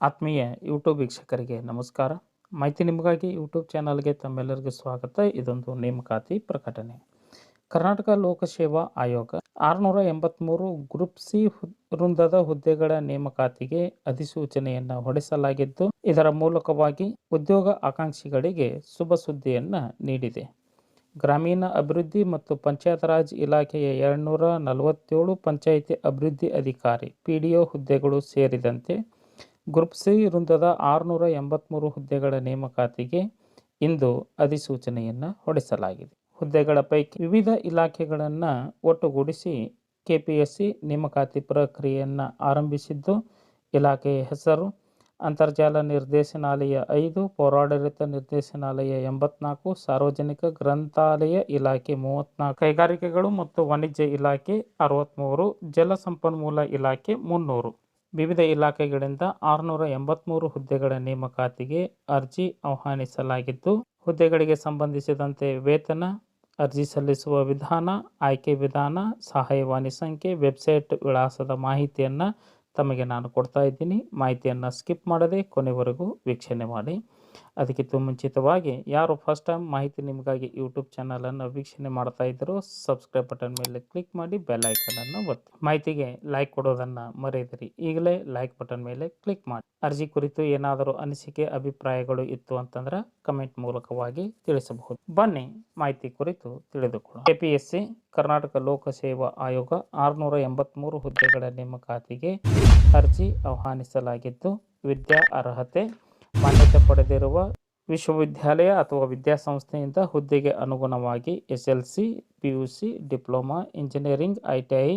ಆತ್ಮೀಯ ಯೂಟ್ಯೂಬ್ ವೀಕ್ಷಕರಿಗೆ ನಮಸ್ಕಾರ. ಮಾಹಿತಿ ನಿಮಗಾಗಿ ಯೂಟ್ಯೂಬ್ ಚಾನಲ್ಗೆ ತಮ್ಮೆಲ್ಲರಿಗೂ ಸ್ವಾಗತ. ಇದೊಂದು ನೇಮಕಾತಿ ಪ್ರಕಟಣೆ. ಕರ್ನಾಟಕ ಲೋಕಸೇವಾ ಆಯೋಗ ಆರುನೂರ ಎಂಬತ್ತ್ಮೂರು ಗ್ರೂಪ್ ಸಿ ವೃಂದದ ಹುದ್ದೆಗಳ ನೇಮಕಾತಿಗೆ ಅಧಿಸೂಚನೆಯನ್ನು ಹೊರಡಿಸಲಾಗಿದ್ದು, ಇದರ ಮೂಲಕವಾಗಿ ಉದ್ಯೋಗ ಆಕಾಂಕ್ಷಿಗಳಿಗೆ ಶುಭ ಸುದ್ದಿಯನ್ನು ನೀಡಿದೆ. ಗ್ರಾಮೀಣ ಅಭಿವೃದ್ಧಿ ಮತ್ತು ಪಂಚಾಯತ್ ರಾಜ್ ಇಲಾಖೆಯ ಎರಡುನೂರ ನಲವತ್ತೇಳು ಪಂಚಾಯಿತಿ ಅಭಿವೃದ್ಧಿ ಅಧಿಕಾರಿ ಪಿ ಹುದ್ದೆಗಳು ಸೇರಿದಂತೆ ಗ್ರೂಪ್ ಸಿ ವೃಂದದ ಆರುನೂರ ಎಂಬತ್ತ್ಮೂರು ಹುದ್ದೆಗಳ ನೇಮಕಾತಿಗೆ ಇಂದು ಅಧಿಸೂಚನೆಯನ್ನು ಹೊರಡಿಸಲಾಗಿದೆ. ಹುದ್ದೆಗಳ ಪೈಕಿ ವಿವಿಧ ಇಲಾಖೆಗಳನ್ನು ಒಟ್ಟುಗೂಡಿಸಿ ಕೆಪಿಎಸ್ಸಿ ನೇಮಕಾತಿ ಪ್ರಕ್ರಿಯೆಯನ್ನು ಆರಂಭಿಸಿದ್ದು, ಇಲಾಖೆಯ ಹೆಸರು, ಅಂತರ್ಜಾಲ ನಿರ್ದೇಶನಾಲಯ ಐದು, ಪೌರಾಡಳಿತ ನಿರ್ದೇಶನಾಲಯ ಎಂಬತ್ನಾಲ್ಕು, ಸಾರ್ವಜನಿಕ ಗ್ರಂಥಾಲಯ ಇಲಾಖೆ ಮೂವತ್ನಾಲ್ಕು, ಕೈಗಾರಿಕೆಗಳು ಮತ್ತು ವಾಣಿಜ್ಯ ಇಲಾಖೆ ಅರವತ್ತ್ಮೂರು ಜಲಸಂಪನ್ಮೂಲ ಇಲಾಖೆ ಮುನ್ನೂರು. ವಿವಿಧ ಇಲಾಖೆಗಳಿಂದ ಆರುನೂರ ಎಂಬತ್ಮೂರು ಹುದ್ದೆಗಳ ನೇಮಕಾತಿಗೆ ಅರ್ಜಿ ಆಹ್ವಾನಿಸಲಾಗಿದ್ದು, ಹುದ್ದೆಗಳಿಗೆ ಸಂಬಂಧಿಸಿದಂತೆ ವೇತನ, ಅರ್ಜಿ ಸಲ್ಲಿಸುವ ವಿಧಾನ, ಆಯ್ಕೆ ವಿಧಾನ, ಸಹಾಯವಾಣಿ ಸಂಖ್ಯೆ, ವೆಬ್ಸೈಟ್ ವಿಳಾಸದ ಮಾಹಿತಿಯನ್ನು ತಮಗೆ ನಾನು ಕೊಡ್ತಾ ಇದ್ದೀನಿ. ಮಾಹಿತಿಯನ್ನು ಸ್ಕಿಪ್ ಮಾಡದೆ ಕೊನೆವರೆಗೂ ವೀಕ್ಷಣೆ ಮಾಡಿ. ಅದಕ್ಕಿಂತ ಮುಂಚಿತವಾಗಿ ಯಾರು ಫಸ್ಟ್ ಟೈಮ್ ಮಾಹಿತಿ ನಿಮಗಾಗಿ ಯೂಟ್ಯೂಬ್ ಚಾನಲನ್ನು ವೀಕ್ಷಣೆ ಮಾಡ್ತಾ ಇದ್ದರೂ ಸಬ್ಸ್ಕ್ರೈಬ್ ಬಟನ್ ಮೇಲೆ ಕ್ಲಿಕ್ ಮಾಡಿ ಬೆಲ್ ಐಕನನ್ನು ಒತ್ತಿ. ಮಾಹಿತಿಗೆ ಲೈಕ್ ಕೊಡೋದನ್ನು ಮರೆಯದಿರಿ. ಈಗಲೇ ಲೈಕ್ ಬಟನ್ ಮೇಲೆ ಕ್ಲಿಕ್ ಮಾಡಿ. ಅರ್ಜಿ ಕುರಿತು ಏನಾದರೂ ಅನಿಸಿಕೆ, ಅಭಿಪ್ರಾಯಗಳು ಇತ್ತು ಅಂತಂದ್ರೆ ಕಮೆಂಟ್ ಮೂಲಕವಾಗಿ ತಿಳಿಸಬಹುದು. ಬನ್ನಿ ಮಾಹಿತಿ ಕುರಿತು ತಿಳಿದುಕೊಳ್ಳೋಣ. ಕೆಪಿಎಸ್ಸಿ, ಕರ್ನಾಟಕ ಲೋಕಸೇವಾ ಆಯೋಗ ಆರುನೂರ ಎಂಬತ್ತ್ಮೂರು ಹುದ್ದೆಗಳ ನೇಮಕಾತಿಗೆ ಅರ್ಜಿ ಆಹ್ವಾನಿಸಲಾಗಿದ್ದು ವಿದ್ಯಾ ಅರ್ಹತೆ ಮಾನ್ಯತೆ ಪಡೆದಿರುವ ವಿಶ್ವವಿದ್ಯಾಲಯ ಅಥವಾ ವಿದ್ಯಾಸಂಸ್ಥೆಯಿಂದ ಹುದ್ದೆಗೆ ಅನುಗುಣವಾಗಿ S L C P U C diploma, engineering I T I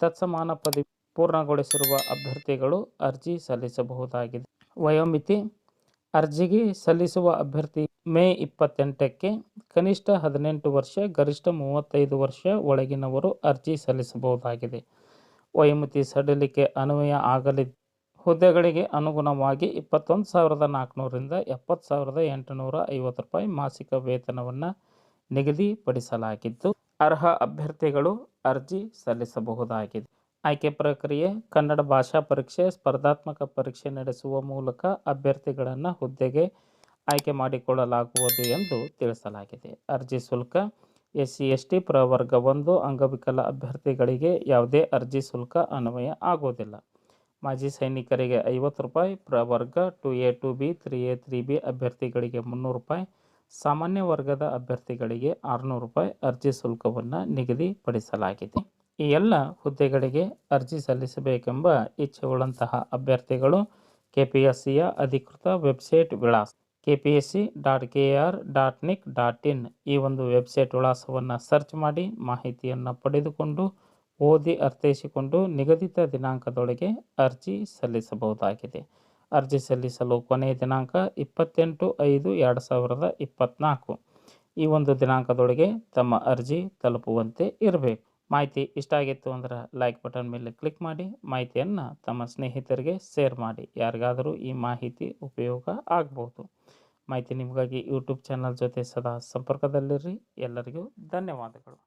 ತತ್ಸಮಾನ ಪದವಿ ಪೂರ್ಣಗೊಳಿಸಿರುವ ಅಭ್ಯರ್ಥಿಗಳು ಅರ್ಜಿ ಸಲ್ಲಿಸಬಹುದಾಗಿದೆ. ವಯೋಮಿತಿ ಅರ್ಜಿಗೆ ಸಲ್ಲಿಸುವ ಅಭ್ಯರ್ಥಿ ಮೇ ಇಪ್ಪತ್ತೆಂಟಕ್ಕೆ ಕನಿಷ್ಠ ಹದಿನೆಂಟು ವರ್ಷ, ಗರಿಷ್ಠ ಮೂವತ್ತೈದು ವರ್ಷ ಒಳಗಿನವರು ಅರ್ಜಿ ಸಲ್ಲಿಸಬಹುದಾಗಿದೆ. ವಯೋಮಿತಿ ಸಡಿಲಿಕೆ ಅನ್ವಯ ಆಗಲಿದ್ದ ಹುದ್ದೆಗಳಿಗೆ ಅನುಗುಣವಾಗಿ ಇಪ್ಪತ್ತೊಂದು ಸಾವಿರದ ನಾಲ್ಕುನೂರಿಂದ ಎಪ್ಪತ್ತು ಸಾವಿರದ ಎಂಟುನೂರ ಐವತ್ತು ರೂಪಾಯಿ ಮಾಸಿಕ ವೇತನವನ್ನು ನಿಗದಿಪಡಿಸಲಾಗಿದ್ದು, ಅರ್ಹ ಅಭ್ಯರ್ಥಿಗಳು ಅರ್ಜಿ ಸಲ್ಲಿಸಬಹುದಾಗಿದೆ. ಆಯ್ಕೆ ಪ್ರಕ್ರಿಯೆ, ಕನ್ನಡ ಭಾಷಾ ಪರೀಕ್ಷೆ, ಸ್ಪರ್ಧಾತ್ಮಕ ಪರೀಕ್ಷೆ ನಡೆಸುವ ಮೂಲಕ ಅಭ್ಯರ್ಥಿಗಳನ್ನು ಹುದ್ದೆಗೆ ಆಯ್ಕೆ ಮಾಡಿಕೊಳ್ಳಲಾಗುವುದು ಎಂದು ತಿಳಿಸಲಾಗಿದೆ. ಅರ್ಜಿ ಶುಲ್ಕ ಎಸ್ ಸಿ ಎಸ್ ಟಿ ಪ್ರವರ್ಗ ಒಂದು ಅಂಗವಿಕಲ ಅಭ್ಯರ್ಥಿಗಳಿಗೆ ಯಾವುದೇ ಅರ್ಜಿ ಶುಲ್ಕ ಅನ್ವಯ ಆಗುವುದಿಲ್ಲ. ಮಾಜಿ ಸೈನಿಕರಿಗೆ ಐವತ್ತು ರೂಪಾಯಿ, ಪ್ರವರ್ಗ two A two B, three A three B ಅಭ್ಯರ್ಥಿಗಳಿಗೆ ಮುನ್ನೂರು ರೂಪಾಯಿ, ಸಾಮಾನ್ಯ ವರ್ಗದ ಅಭ್ಯರ್ಥಿಗಳಿಗೆ ಆರುನೂರು ರೂಪಾಯಿ ಅರ್ಜಿ ಶುಲ್ಕವನ್ನು ನಿಗದಿಪಡಿಸಲಾಗಿದೆ. ಈ ಎಲ್ಲ ಹುದ್ದೆಗಳಿಗೆ ಅರ್ಜಿ ಸಲ್ಲಿಸಬೇಕೆಂಬ ಇಚ್ಛೆಯುಳ್ಳಂತಹ ಅಭ್ಯರ್ಥಿಗಳು ಕೆ ಪಿ ಎಸ್ ಸಿಯ ಅಧಿಕೃತ ವೆಬ್ಸೈಟ್ ವಿಳಾಸ K P S C dot K R dot nic dot in ಈ ಒಂದು ವೆಬ್ಸೈಟ್ ವಿಳಾಸವನ್ನು ಸರ್ಚ್ ಮಾಡಿ ಮಾಹಿತಿಯನ್ನು ಪಡೆದುಕೊಂಡು ಓದಿ ಅರ್ಥೈಸಿಕೊಂಡು ನಿಗದಿತ ದಿನಾಂಕದೊಳಗೆ ಅರ್ಜಿ ಸಲ್ಲಿಸಬಹುದಾಗಿದೆ. ಅರ್ಜಿ ಸಲ್ಲಿಸಲು ಕೊನೆಯ ದಿನಾಂಕ ಇಪ್ಪತ್ತೆಂಟು ಐದು ಎರಡು ಸಾವಿರದ ಇಪ್ಪತ್ತ್ನಾಲ್ಕು ಈ ಒಂದು ದಿನಾಂಕದೊಳಗೆ ತಮ್ಮ ಅರ್ಜಿ ತಲುಪುವಂತೆ ಇರಬೇಕು. ಮಾಹಿತಿ ಇಷ್ಟ ಆಗಿತ್ತು ಅಂದ್ರೆ ಲೈಕ್ ಬಟನ್ ಮೇಲೆ ಕ್ಲಿಕ್ ಮಾಡಿ, ಮಾಹಿತಿಯನ್ನು ತಮ್ಮ ಸ್ನೇಹಿತರಿಗೆ ಶೇರ್ ಮಾಡಿ. ಯಾರಿಗಾದರೂ ಈ ಮಾಹಿತಿ ಉಪಯೋಗ ಆಗ್ಬೋದು. ಮಾಹಿತಿ ನಿಮಗಾಗಿ ಯೂಟ್ಯೂಬ್ ಚಾನಲ್ ಜೊತೆ ಸದಾ ಸಂಪರ್ಕದಲ್ಲಿರ್ರಿ ಎಲ್ಲರಿಗೂ ಧನ್ಯವಾದಗಳು.